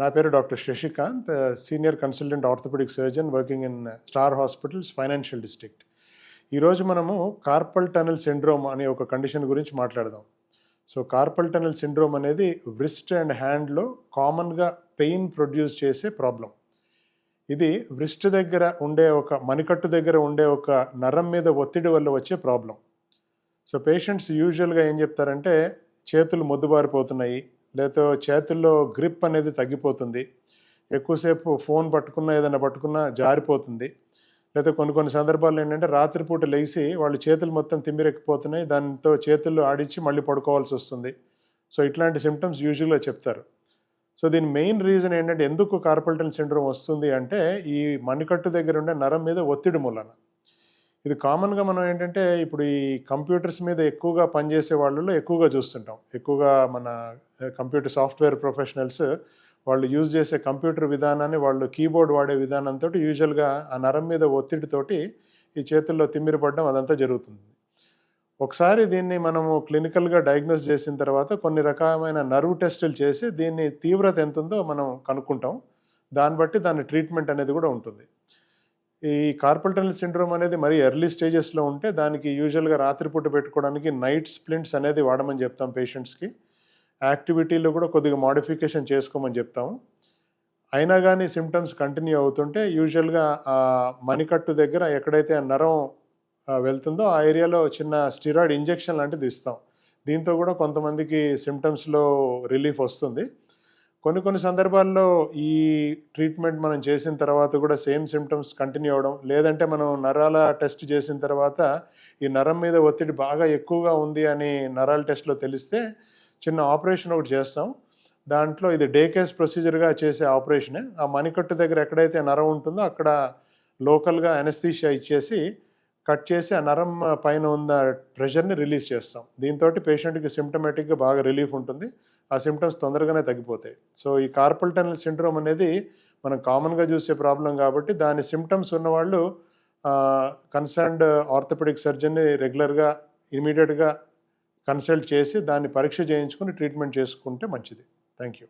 నా పేరు doctor Shashikanth senior consultant orthopaedic surgeon working in star hospitals financial district. ఈరోజు మనము కార్పల్ టనల్ సిండ్రోమ్ అనే ఒక కండిషన్ గురించి మాట్లాడదాం. సో కార్పల్ టనల్ సిండ్రోమ్ అనేది వ్రిస్ట్ అండ్ హ్యాండ్లో కామన్గా పెయిన్ ప్రొడ్యూస్ చేసే ప్రాబ్లం. ఇది వ్రిస్ట్ దగ్గర ఉండే ఒక మణికట్టు దగ్గర ఉండే ఒక నరం మీద ఒత్తిడి వల్ల వచ్చే ప్రాబ్లం. సో పేషెంట్స్ యూజువల్గా ఏం చెప్తారంటే చేతులు మొద్దుబారిపోతున్నాయి లేకపోతే చేతుల్లో గ్రిప్ అనేది తగ్గిపోతుంది. ఎక్కువసేపు ఫోన్ పట్టుకున్నా ఏదైనా పట్టుకున్నా జారిపోతుంది. లేకపోతే కొన్ని కొన్ని సందర్భాల్లో ఏంటంటే రాత్రిపూట లేచి వాళ్ళు చేతులు మొత్తం తిమ్మిరెక్కిపోతున్నాయి. దాంతో చేతులు ఆడించి మళ్ళీ పడుకోవాల్సి వస్తుంది. సో ఇట్లాంటి సిమ్టమ్స్ యూజువల్గా చెప్తారు. సో దీని మెయిన్ రీజన్ ఏంటంటే ఎందుకు కార్పల్టన్ సిండ్రోమ్ వస్తుంది అంటే ఈ మణికట్టు దగ్గర ఉండే నరం మీద ఒత్తిడి మూలన. ఇది కామన్గా మనం ఏంటంటే ఇప్పుడు ఈ కంప్యూటర్స్ మీద ఎక్కువగా పనిచేసే వాళ్ళలో ఎక్కువగా చూస్తుంటాం. ఎక్కువగా మన కంప్యూటర్ సాఫ్ట్వేర్ ప్రొఫెషనల్స్ వాళ్ళు యూజ్ చేసే కంప్యూటర్ విధానాన్ని వాళ్ళు కీబోర్డ్ వాడే విధానంతో యూజువల్గా ఆ నరం మీద ఒత్తిడితోటి ఈ చేతుల్లో తిమ్మిరి పడడం అదంతా జరుగుతుంది. ఒకసారి దీన్ని మనము క్లినికల్గా డయాగ్నోస్ చేసిన తర్వాత కొన్ని రకమైన నర్వ్ టెస్టులు చేసి దీన్ని తీవ్రత ఎంత ఉందో మనం కనుక్కుంటాం. దాన్ని బట్టి దాని ట్రీట్మెంట్ అనేది కూడా ఉంటుంది. ఈ కార్పల్టనల్ సిండ్రోమ్ అనేది మరీ ఎర్లీ స్టేజెస్లో ఉంటే దానికి యూజువల్గా రాత్రిపూట పెట్టుకోవడానికి నైట్ స్ప్లింట్స్ అనేది వాడమని చెప్తాం పేషెంట్స్కి యాక్టివిటీలో కూడా కొద్దిగా మాడిఫికేషన్ చేసుకోమని చెప్తాము అయినా కానీ సిమ్టమ్స్ కంటిన్యూ అవుతుంటే యూజువల్గా ఆ మణికట్టు దగ్గర ఎక్కడైతే ఆ నరం వెళ్తుందో ఆ ఏరియాలో చిన్న స్టిరాయిడ్ ఇంజెక్షన్ లాంటిది ఇస్తాం. దీంతో కూడా కొంతమందికి సిమ్టమ్స్లో రిలీఫ్ వస్తుంది. కొన్ని కొన్ని సందర్భాల్లో ఈ ట్రీట్మెంట్ మనం చేసిన తర్వాత కూడా సేమ్ సిమ్టమ్స్ కంటిన్యూ అవ్వడం లేదంటే మనం నరాల టెస్ట్ చేసిన తర్వాత ఈ నరం మీద ఒత్తిడి బాగా ఎక్కువగా ఉంది అని నరాల టెస్ట్లో తెలిస్తే చిన్న ఆపరేషన్ ఒకటి చేస్తాం. దాంట్లో ఇది డే కేస్ ప్రొసీజర్గా చేసే ఆపరేషనే. ఆ మణికట్టు దగ్గర ఎక్కడైతే నరం ఉంటుందో అక్కడ లోకల్గా అనస్థీషియా ఇచ్చేసి కట్ చేసి ఆ నరం పైన ఉన్న ప్రెషర్ని రిలీజ్ చేస్తాం. దీంతో పేషెంట్కి సిమ్టమేటిక్గా బాగా రిలీఫ్ ఉంటుంది. ఆ సిమ్టమ్స్ తొందరగానే తగ్గిపోతాయి. సో ఈ కార్పల్ టనల్ సిండ్రోమ్ అనేది మనం కామన్గా చూసే ప్రాబ్లం కాబట్టి దాని సిమ్టమ్స్ ఉన్నవాళ్ళు కన్సర్న్డ్ ఆర్థోపెడిక్ సర్జన్ని రెగ్యులర్గా ఇమీడియట్గా కన్సల్ట్ చేసి దాన్ని పరీక్ష చేయించుకుని ట్రీట్మెంట్ చేసుకుంటే మంచిది. Thank you